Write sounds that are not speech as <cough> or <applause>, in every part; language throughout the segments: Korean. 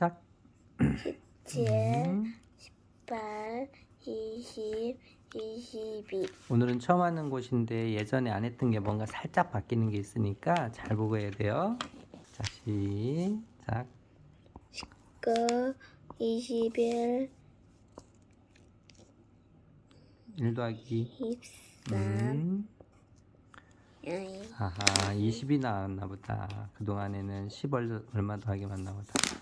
시작. 17, 음. 18, 20, 22. 오늘은 처음 하는 곳인데 예전에 안 했던 게 뭔가 살짝 바뀌는 게 있으니까 잘 보고 해야 돼요. 자, 시작. 9, 21, 1 더하기 23, 음. 아이, 아하, 20이 나왔나 보다. 그동안에는 10을 얼마 더하기만 나오다.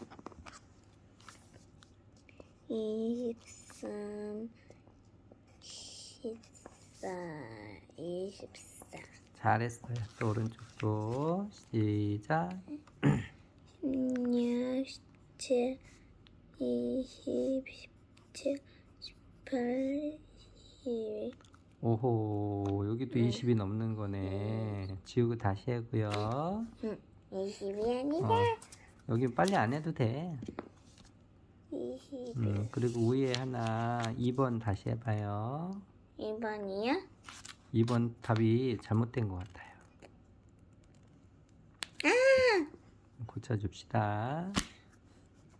23, 14, 24. 잘했어요. 또 오른쪽도 시작. 16, 17, 20, 17, 18, 22. 오호, 여기도 20이 넘는 거네. 지우고 다시 하고요. 응, 20이 아니라 어, 여기 빨리 안 해도 돼. 21. 음, 그리고 위에 하나 2번 다시 해봐요. 2번이야? 2번 답이 잘못된 것 같아요. 고쳐줍시다.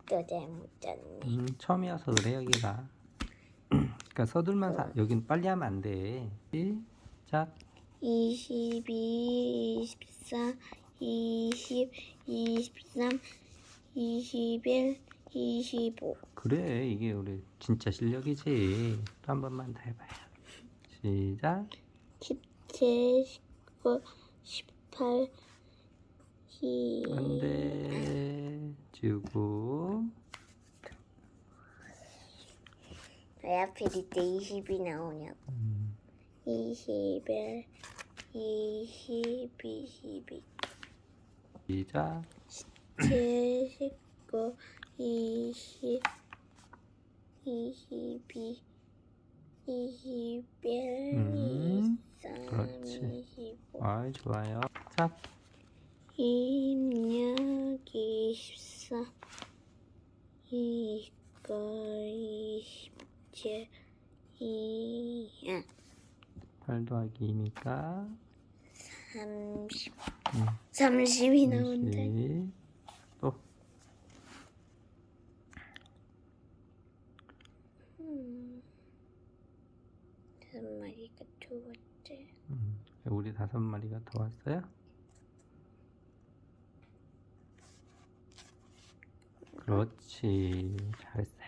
또 잘못 짰네. 음, 처음이어서 그래 여기가. <clears throat> 그러니까 서둘면서 여긴 빨리 하면 안 돼. 시작. 22, 24, 20, 23, 21, 25. 그래 이게 우리 진짜 실력이지. 또 한 번만 더 해봐요. 시작. 17, 19, 18, 2. 안돼. 지우고. 왜 하필 이때 20이 나오냐고. 음, 21, 20, 22. 시작. 7, 19, 20, 22, 21, 음, 23, 그렇지. 25. 아 좋아요. 자. 16, 24, 29, 27, 2, 아, 8 더하기 2니까 30. 음. 30이 나온다. 30. 다섯 마리가 두 번째. 음, 우리 다섯 마리가 더 왔어요? 그렇지 잘했어